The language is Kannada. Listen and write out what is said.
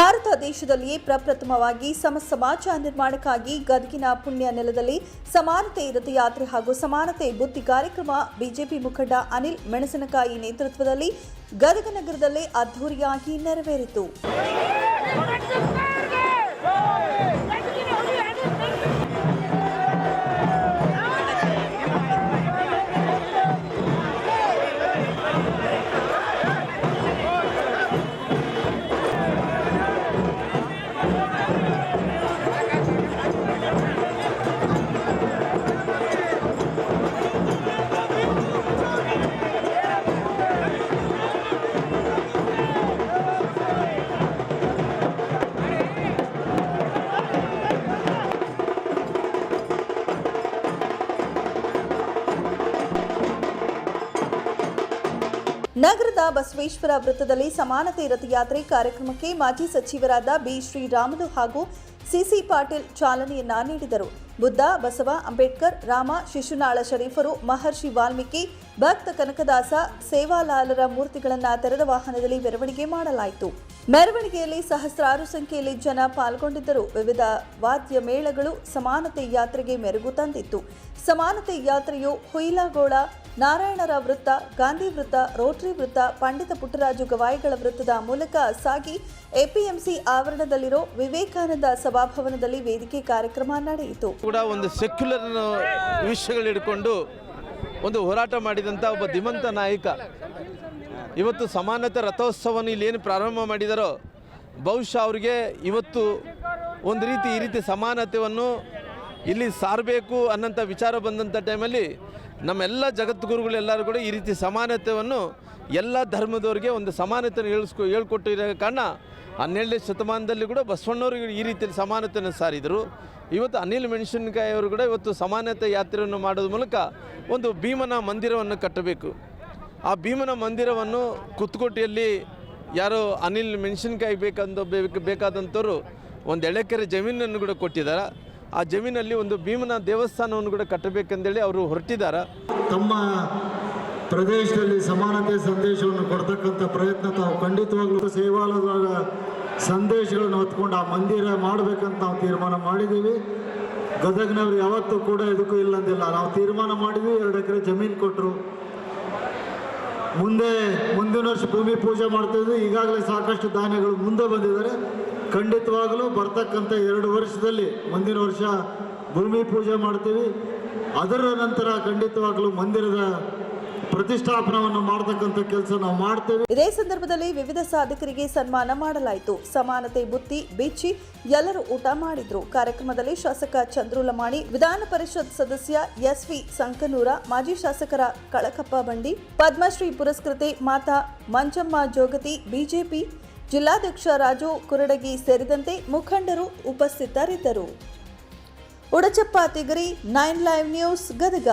ಭಾರತ ದೇಶದಲ್ಲಿಯೇ ಪ್ರಪ್ರಥಮವಾಗಿ ಸಮ ಸಮಾಜ ನಿರ್ಮಾಣಕ್ಕಾಗಿ ಗದಗಿನ ಪುಣ್ಯ ನೆಲದಲ್ಲಿ ಸಮಾನತೆ ರಥಯಾತ್ರೆ ಹಾಗೂ ಸಮಾನತೆ ಬುದ್ಧಿ ಕಾರ್ಯಕ್ರಮ ಬಿಜೆಪಿ ಮುಖಂಡ ಅನಿಲ್ ಮೆಣಸಿನಕಾಯಿ ನೇತೃತ್ವದಲ್ಲಿ ಗದಗ ನಗರದಲ್ಲಿ ಅದ್ದೂರಿಯಾಗಿ ನೆರವೇರಿತು. ನಗರದ ಬಸವೇಶ್ವರ ವೃತ್ತದಲ್ಲಿ ಸಮಾನತೆ ರಥಯಾತ್ರೆ ಕಾರ್ಯಕ್ರಮಕ್ಕೆ ಮಾಜಿ ಸಚಿವರಾದ ಬಿ ಶ್ರೀರಾಮುಲು ಹಾಗೂ ಸಿಸಿ ಪಾಟೀಲ್ ಚಾಲನೆಯನ್ನ ನೀಡಿದರು. ಬುದ್ಧ, ಬಸವ, ಅಂಬೇಡ್ಕರ್, ರಾಮ, ಶಿಶುನಾಳ ಶರೀಫರು, ಮಹರ್ಷಿ ವಾಲ್ಮೀಕಿ ಭಕ್ತ ಕನಕದಾಸ ಸೇವಾಲಾಲರ ಮೂರ್ತಿಗಳನ್ನು ತೆರೆದ ವಾಹನದಲ್ಲಿ ಮೆರವಣಿಗೆ ಮಾಡಲಾಯಿತು. ಮೆರವಣಿಗೆಯಲ್ಲಿ ಸಹಸ್ರಾರು ಸಂಖ್ಯೆಯಲ್ಲಿ ಜನ ಪಾಲ್ಗೊಂಡಿದ್ದರು. ವಿವಿಧ ವಾದ್ಯ ಮೇಳಗಳು ಸಮಾನತೆ ಯಾತ್ರೆಗೆ ಮೆರುಗು ತಂದಿತ್ತು. ಸಮಾನತೆ ಯಾತ್ರೆಯು ಹುಯಿಲಾಗೋಳ, ನಾರಾಯಣರ ವೃತ್ತ, ಗಾಂಧಿ ವೃತ್ತ, ರೋಟರಿ ವೃತ್ತ, ಪಂಡಿತ ಪುಟ್ಟರಾಜು ಗವಾಯಿಗಳ ವೃತ್ತದ ಮೂಲಕ ಸಾಗಿ ಎಪಿಎಂಸಿ ಆವರಣದಲ್ಲಿರೋ ವಿವೇಕಾನಂದ ಸಭಾಭವನದಲ್ಲಿ ವೇದಿಕೆ ಕಾರ್ಯಕ್ರಮ ನಡೆಯಿತು. ಕೂಡ ಒಂದು ಸೆಕ್ಯುಲರ್ ವಿಷಯಗಳು ಹಿಡ್ಕೊಂಡು ಒಂದು ಹೋರಾಟ ಮಾಡಿದಂಥ ಒಬ್ಬ ಧೀಮಂತ ನಾಯಕ. ಇವತ್ತು ಸಮಾನತೆ ರಥೋತ್ಸವವನ್ನು ಇಲ್ಲಿ ಏನು ಪ್ರಾರಂಭ ಮಾಡಿದಾರೋ, ಬಹುಶಃ ಅವರಿಗೆ ಇವತ್ತು ಒಂದು ರೀತಿ ಈ ರೀತಿ ಸಮಾನತೆಯನ್ನು ಇಲ್ಲಿ ಸಾರಬೇಕು ಅನ್ನೋಂಥ ವಿಚಾರ ಬಂದಂಥ ಟೈಮಲ್ಲಿ ನಮ್ಮೆಲ್ಲ ಜಗದ್ಗುರುಗಳೆಲ್ಲರೂ ಕೂಡ ಈ ರೀತಿ ಸಮಾನತೆಯನ್ನು ಎಲ್ಲ ಧರ್ಮದವರಿಗೆ ಒಂದು ಸಮಾನತೆಯನ್ನು ಹೇಳಿಸ್ಕೊ, ಹೇಳ್ಕೊಟ್ಟಿರೋ ಕಾರಣ ಹನ್ನೆರಡನೇ ಶತಮಾನದಲ್ಲಿ ಕೂಡ ಬಸವಣ್ಣವರು ಈ ರೀತಿಯಲ್ಲಿ ಸಮಾನತೆಯನ್ನು ಸಾರಿದರು. ಇವತ್ತು ಅನಿಲ್ ಮೆಣಸಿನಕಾಯಿ ಅವರು ಕೂಡ ಇವತ್ತು ಸಮಾನತೆ ಯಾತ್ರೆಯನ್ನು ಮಾಡೋದ್ರ ಮೂಲಕ ಒಂದು ಭೀಮನ ಮಂದಿರವನ್ನು ಕಟ್ಟಬೇಕು. ಆ ಭೀಮನ ಮಂದಿರವನ್ನು ಕುತ್ಕೋಟಿಯಲ್ಲಿ ಯಾರೋ ಅನಿಲ್ ಮೆಣಸಿನಕಾಯಿ ಬೇಕಂದ, ಬೇಕು, ಬೇಕಾದಂಥವ್ರು ಒಂದು ಎಳೆಕೆರೆ ಜಮೀನನ್ನು ಕೂಡ ಕೊಟ್ಟಿದ್ದಾರೆ. ಆ ಜಮೀನಲ್ಲಿ ಒಂದು ಭೀಮನ ದೇವಸ್ಥಾನವನ್ನು ಕೂಡ ಕಟ್ಟಬೇಕೆಂದೇಳಿ ಅವರು ಹೊರಟಿದ್ದಾರೆ. ತಮ್ಮ ಪ್ರದೇಶದಲ್ಲಿ ಸಮಾನತೆ ಸಂದೇಶವನ್ನು ಕೊಡ್ತಕ್ಕಂಥ ಪ್ರಯತ್ನ ತಾವು ಖಂಡಿತವಾಗ್ಲೂ ಸೇವಾಲಯದಾಗ ಸಂದೇಶಗಳನ್ನು ಹೊತ್ಕೊಂಡು ಆ ಮಂದಿರ ಮಾಡಬೇಕಂತ ನಾವು ತೀರ್ಮಾನ ಮಾಡಿದ್ದೀವಿ. ಗದಗ್ನವ್ರು ಯಾವತ್ತೂ ಕೂಡ ಇದಕ್ಕೂ ಇಲ್ಲಂದಿಲ್ಲ ನಾವು ತೀರ್ಮಾನ ಮಾಡಿದ್ವಿ, ಎರಡು ಎಕರೆ ಜಮೀನು ಕೊಟ್ಟರು. ಮುಂದೆ ಮುಂದಿನ ವರ್ಷ ಭೂಮಿ ಪೂಜೆ ಮಾಡ್ತಿದ್ವಿ ಈಗಾಗಲೇ ಸಾಕಷ್ಟು ಧಾನ್ಯಗಳು ಮುಂದೆ ಬಂದಿದ್ದಾರೆ. ಖಂಡಿತವಾಗಲೂ ಬರ್ತಕ್ಕಂಥ ಎರಡು ವರ್ಷದಲ್ಲಿ ಮುಂದಿನ ವರ್ಷ ಭೂಮಿ ಪೂಜೆ ಮಾಡ್ತೀವಿ. ಅದರ ನಂತರ ಖಂಡಿತವಾಗಲೂ ಮಂದಿರದ ಪ್ರತಿಷ್ಠಾಪನವನ್ನು ಮಾಡತಕ್ಕಂಥ ಕೆಲಸ ನಾವು ಮಾಡ್ತೇವೆ. ಇದೇ ಸಂದರ್ಭದಲ್ಲಿ ವಿವಿಧ ಸಾಧಕರಿಗೆ ಸನ್ಮಾನ ಮಾಡಲಾಯಿತು. ಸಮಾನತೆ, ಬುತ್ತಿ ಬಿಚ್ಚಿ ಎಲ್ಲರೂ ಊಟ ಮಾಡಿದ್ರು. ಕಾರ್ಯಕ್ರಮದಲ್ಲಿ ಶಾಸಕ ಚಂದ್ರು ಲಮಾಣಿ, ವಿಧಾನ ಪರಿಷತ್ ಸದಸ್ಯ ಎಸ್ವಿ ಸಂಕನೂರ, ಮಾಜಿ ಶಾಸಕರ ಕಳಕಪ್ಪ ಬಂಡಿ, ಪದ್ಮಶ್ರೀ ಪುರಸ್ಕೃತೆ ಮಾತಾ ಮಂಜಮ್ಮ ಜೋಗತಿ, ಬಿಜೆಪಿ ಜಿಲ್ಲಾಧ್ಯಕ್ಷ ರಾಜು ಕುರಡಗಿ ಸೇರಿದಂತೆ ಮುಖಂಡರು ಉಪಸ್ಥಿತರಿದ್ದರು. Udachappa Tigari nine live news Gadag.